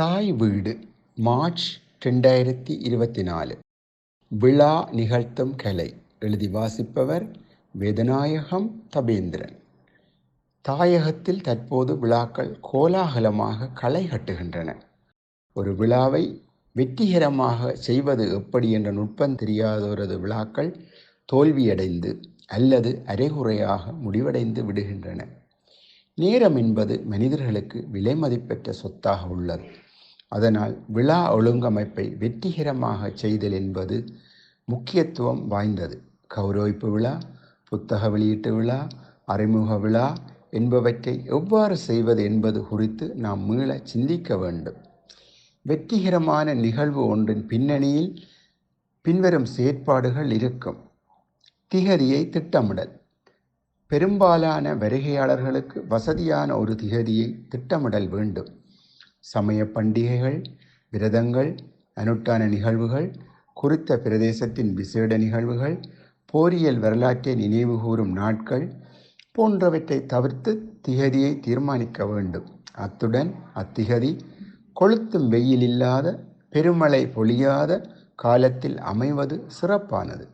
தாய் வீடு மார்ச் ரெண்டாயிரத்தி இருபத்தி நாலு. விழா நிகழ்த்தும் கலை எழுதி வாசிப்பவர் வேதநாயகம் தபேந்திரன். தாயகத்தில் தற்போது விழாக்கள் கோலாகலமாக களை கட்டுகின்றன. ஒரு விழாவை வெற்றிகரமாக செய்வது எப்படி என்ற நுட்பம் தெரியாதவரது விழாக்கள் தோல்வியடைந்து அல்லது அரைகுறையாக முடிவடைந்து விடுகின்றன. நேரம் என்பது மனிதர்களுக்கு விலை மதிப்பெற்ற சொத்தாக உள்ளது. அதனால் விழா ஒழுங்கமைப்பை வெற்றிகரமாக செய்தல் என்பது முக்கியத்துவம் வாய்ந்தது. கௌரவிப்பு விழா புத்தக வெளியீட்டு விழா அறிமுக விழா என்பவற்றை எவ்வாறு செய்வது என்பது குறித்து நாம் மீள சிந்திக்க வேண்டும். வெற்றிகரமான நிகழ்வு ஒன்றின் பின்னணியில் பின்வரும் செயற்பாடுகள் இருக்கும். திகதியை திட்டமிடல். பெரும்பாலான வருகையாளர்களுக்கு வசதியான ஒரு திகதியை திட்டமிடல் வேண்டும். சமய பண்டிகைகள் விரதங்கள் அனுட்டான நிகழ்வுகள் குறித்த பிரதேசத்தின் விசேட நிகழ்வுகள் போரியல் வரலாற்றை நினைவுகூரும் நாட்கள் போன்றவற்றை தவிர்த்து திகதியை தீர்மானிக்க வேண்டும். அத்துடன் அத்திகதி கொளுத்தும் வெயில் இல்லாத பெருமழை பொழியாத காலத்தில் அமைவது சிறப்பானது.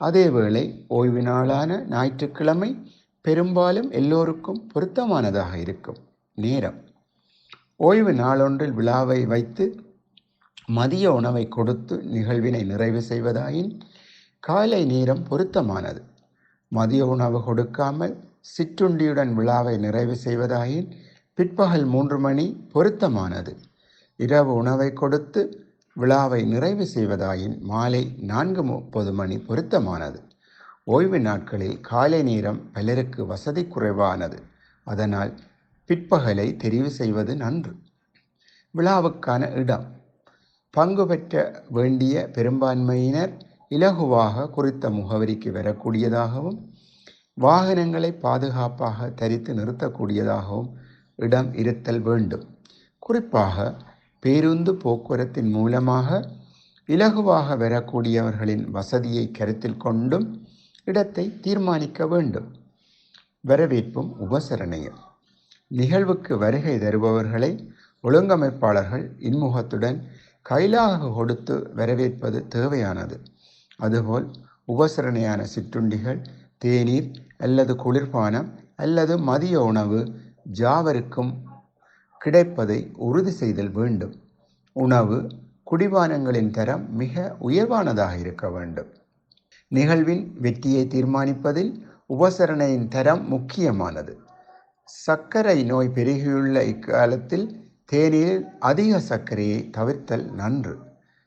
அதேவேளை ஓய்வு நாளான ஞாயிற்றுக்கிழமை பெரும்பாலும் எல்லோருக்கும் பொருத்தமானதாக இருக்கும். நேரம். ஓய்வு நாளொன்றில் விழாவை வைத்து மதிய உணவை கொடுத்து நிகழ்வினை நிறைவு செய்வதாயின் காலை நேரம் பொருத்தமானது. மதிய உணவு கொடுக்காமல் சிற்றுண்டியுடன் விழாவை நிறைவு செய்வதாயின் பிற்பகல் மூன்று மணி பொருத்தமானது. இரவு உணவை கொடுத்து விழாவை நிறைவு செய்வதாயின் மாலை நான்கு முப்பது மணி பொருத்தமானது. ஓய்வு நாட்களில் காலை நேரம் பலருக்கு வசதி குறைவானது. அதனால் பிற்பகலை தெரிவு செய்வது நன்று. விழாவுக்கான இடம். பங்கு பெற்ற வேண்டிய பெரும்பான்மையினர் இலகுவாக குறித்த முகவரிக்கு வரக்கூடியதாகவும் வாகனங்களை பாதுகாப்பாக தரித்து நிறுத்தக்கூடியதாகவும் இடம் இருத்தல் வேண்டும். குறிப்பாக பேருந்து போக்குவரத்தின் மூலமாக இலகுவாக வரக்கூடியவர்களின் வசதியை கருத்தில் கொண்டும் இடத்தை தீர்மானிக்க வேண்டும். வரவேற்பும் உபசரணையும். நிகழ்வுக்கு வருகை தருபவர்களை ஒழுங்கமைப்பாளர்கள் இன்முகத்துடன் கைலாக கொடுத்து வரவேற்பது தேவையானது. அதுபோல் உபசரணையான சிற்றுண்டிகள் தேநீர் அல்லது குளிர்பானம் அல்லது மதிய உணவு ஜாவருக்கும் கிடைப்பதை உறுதி செய்தல் வேண்டும். உணவு குடிபானங்களின் தரம் மிக உயர்வானதாக இருக்க வேண்டும். நிகழ்வின் வெற்றியை தீர்மானிப்பதில் உபசரணையின் தரம் முக்கியமானது. சர்க்கரை நோய் பெருகியுள்ள இக்காலத்தில் தேநீரில் அதிக சர்க்கரையை தவிர்த்தல் நன்று.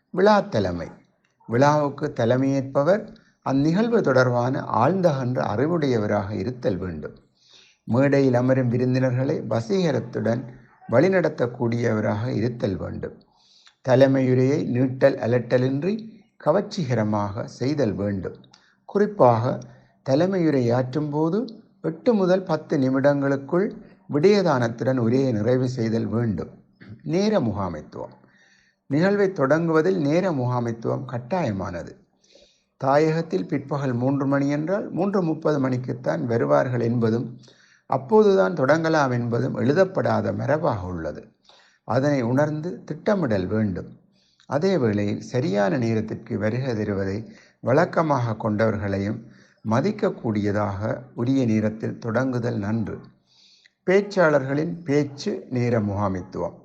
விழா தலைமை. விழாவுக்கு தலைமையேற்பவர் அந்நிகழ்வு தொடர்பான ஆழ்ந்தகன்ற அறிவுடையவராக இருத்தல் வேண்டும். மேடையில் அமரும் விருந்தினர்களை வசீகரத்துடன் வழிநடத்தக்கூடியவராக இருத்தல் வேண்டும். தலைமையுரையை நீட்டல் அலட்டலின்றி கவர்ச்சிகரமாக செய்தல் வேண்டும். குறிப்பாக தலைமையுரையாற்றும் போது எட்டு முதல் பத்து நிமிடங்களுக்குள் விடயதானத்துடன் உரையை நிறைவு செய்தல் வேண்டும். நேர முகாமைத்துவம். நிகழ்வை தொடங்குவதில் நேர முகாமைத்துவம் கட்டாயமானது. தாயகத்தில் பிற்பகல் மூன்று மணி என்றால் மூன்று முப்பது மணிக்குத்தான் வருவார்கள் என்பதும் அப்போதுதான் தொடங்கலாம் என்பதும் எழுதப்படாத மரபாக உள்ளது. அதனை உணர்ந்து திட்டமிடல் வேண்டும். அதே வேளையில் சரியான நேரத்திற்கு வருகை தருவதை வழக்கமாக கொண்டவர்களையும் மதிக்கக்கூடியதாக உரிய நேரத்தில் தொடங்குதல் நன்று. பேச்சாளர்களின் பேச்சு நேர முகாமித்துவம்.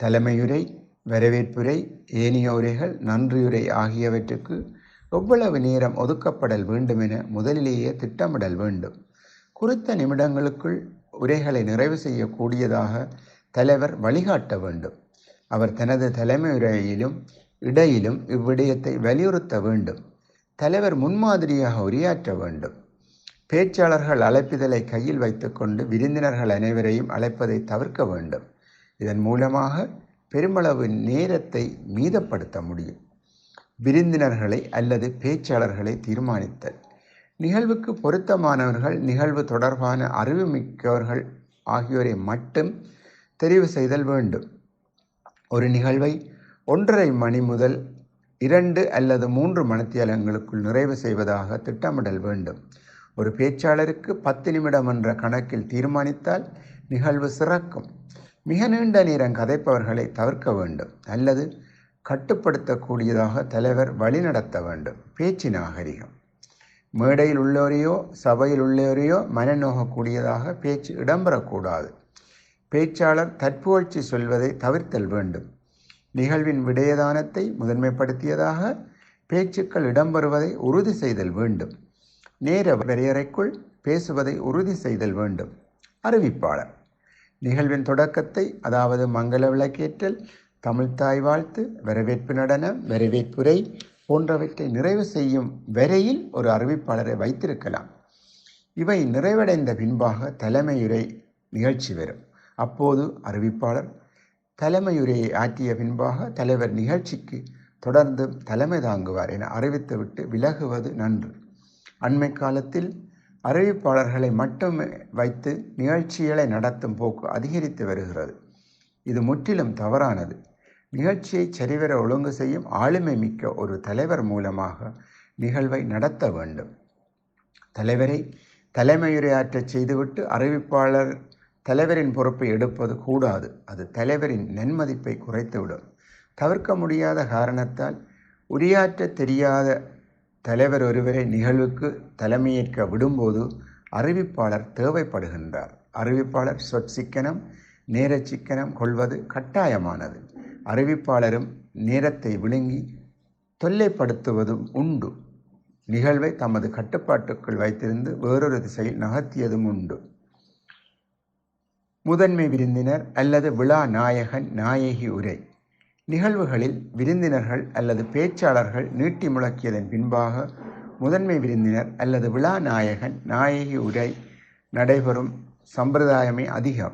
தலைமையுரை வரவேற்புரை ஏனைய உரைகள் நன்றியுரை ஆகியவற்றுக்கு எவ்வளவு நேரம் ஒதுக்கப்படல் வேண்டும் என முதலிலேயே திட்டமிடல் வேண்டும். குறித்த நிமிடங்களுக்குள் உரைகளை நிறைவு செய்யக்கூடியதாக தலைவர் வழிகாட்ட வேண்டும். அவர் தனது தலைமை உரையிலும் இடையிலும் இவ்விடயத்தை வலியுறுத்த வேண்டும். தலைவர் முன்மாதிரியாக உரையாற்ற வேண்டும். பேச்சாளர்கள் அழைப்பிதழை கையில் வைத்துக்கொண்டு விருந்தினர்கள் அனைவரையும் அழைப்பதை தவிர்க்க வேண்டும். இதன் மூலமாக பெருமளவு நேரத்தை மீதப்படுத்த முடியும். விருந்தினர்களை அல்லது பேச்சாளர்களை தீர்மானித்தல். நிகழ்வுக்கு பொருத்தமானவர்கள் நிகழ்வு தொடர்பான அறிவுமிக்கவர்கள் ஆகியோரை மட்டும் தெரிவு செய்தல் வேண்டும். ஒரு நிகழ்வை ஒன்றரை மணி முதல் இரண்டு அல்லது மூன்று மணித்தியாலங்களுக்குள் நிறைவு செய்வதாக திட்டமிடல் வேண்டும். ஒரு பேச்சாளருக்கு பத்து நிமிடம் என்ற கணக்கில் தீர்மானித்தால் நிகழ்வு சிறக்கும். மிக நீண்ட நேரம் கதைப்பவர்களை தவிர்க்க வேண்டும். அல்லது கட்டுப்படுத்தக்கூடியதாக தலைவர் வழிநடத்த வேண்டும். பேச்சு நாகரிகம். மேடையில் உள்ளோரையோ சபையில் உள்ளோரையோ மனநோகக்கூடியதாக பேச்சு இடம்பெறக்கூடாது. பேச்சாளர் தற்புகழ்ச்சி சொல்வதை தவிர்த்தல் வேண்டும். நிகழ்வின் விடயதானத்தை முதன்மைப்படுத்தியதாக பேச்சுக்கள் இடம்பெறுவதை உறுதி செய்தல் வேண்டும். நேர வரையறைக்குள் பேசுவதை உறுதி செய்தல் வேண்டும். அறிவிப்பாளர். நிகழ்வின் தொடக்கத்தை அதாவது மங்கள விளக்கேற்றல் தமிழ்தாய் வாழ்த்து வரவேற்பு நடனம் வரவேற்புரை போன்றவற்றை நிறைவு செய்யும் வரையில் ஒரு அறிவிப்பாளரை வைத்திருக்கலாம். இவை நிறைவடைந்த பின்பாக தலைமையுரை நிகழ்ச்சி வரும். அப்போது அறிவிப்பாளர் தலைமையுரையை ஆற்றிய பின்பாக தலைவர் நிகழ்ச்சிக்கு தொடர்ந்து தலைமை தாங்குவார் என அறிவித்துவிட்டு விலகுவது நன்று. அண்மை காலத்தில் அறிவிப்பாளர்களை மட்டுமே வைத்து நிகழ்ச்சிகளை நடத்தும் போக்கு அதிகரித்து வருகிறது. இது முற்றிலும் தவறானது. நிகழ்ச்சியை சரிவர ஒழுங்கு செய்யும் ஆளுமை மிக்க ஒரு தலைவர் மூலமாக நிகழ்வை நடத்த வேண்டும். தலைவரை தலைமையுரையாற்றச் செய்துவிட்டு அறிவிப்பாளர் தலைவரின் பொறுப்பை எடுப்பது கூடாது. அது தலைவரின் நன்மதிப்பை குறைத்துவிடும். தவிர்க்க முடியாத காரணத்தால் உரையாற்ற தெரியாத தலைவர் ஒருவரை நிகழ்வுக்கு தலைமையேற்க விடும்போது அறிவிப்பாளர் தேவைப்படுகின்றார். அறிவிப்பாளர் சொற்சிக்கனம் நேரச்சிக்கனம் கொள்வது கட்டாயமானது. அறிவிப்பாளரும் நேரத்தை விழுங்கி தொல்லைப்படுத்துவதும் உண்டு. நிகழ்வை தமது கட்டுப்பாட்டுக்குள் வைத்திருந்து வேறொரு திசையில் நகர்த்தியதும் உண்டு. முதன்மை விருந்தினர் அல்லது விழா நாயகன் நாயகி உரை. நிகழ்வுகளில் விருந்தினர்கள் அல்லது பேச்சாளர்கள் நீட்டி முழக்கியதன் பின்பாக முதன்மை விருந்தினர் அல்லது விழா நாயகன் நாயகி உரை நடைபெறும் சம்பிரதாயமே அதிகம்.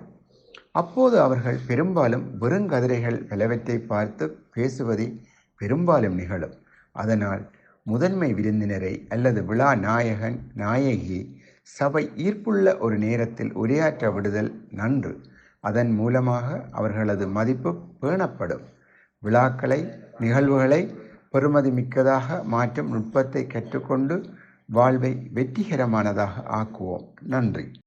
அப்போது அவர்கள் பெரும்பாலும் வெறுங்கதிரைகள் பலவற்றை பார்த்து பேசுவதே பெரும்பாலும் நிகழும். அதனால் முதன்மை விருந்தினரை அல்லது விழா நாயகன் நாயகி சபை ஈர்ப்புள்ள ஒரு நேரத்தில் உரையாற்ற விடுதல் நன்று. அதன் மூலமாக அவர்களது மதிப்பு பேணப்படும். விழாக்களை நிகழ்வுகளை பெறுமதி மிக்கதாக மாற்றும் நுட்பத்தை கற்றுக்கொண்டு வாழ்வை வெற்றிகரமானதாக ஆக்குவோம். நன்றி.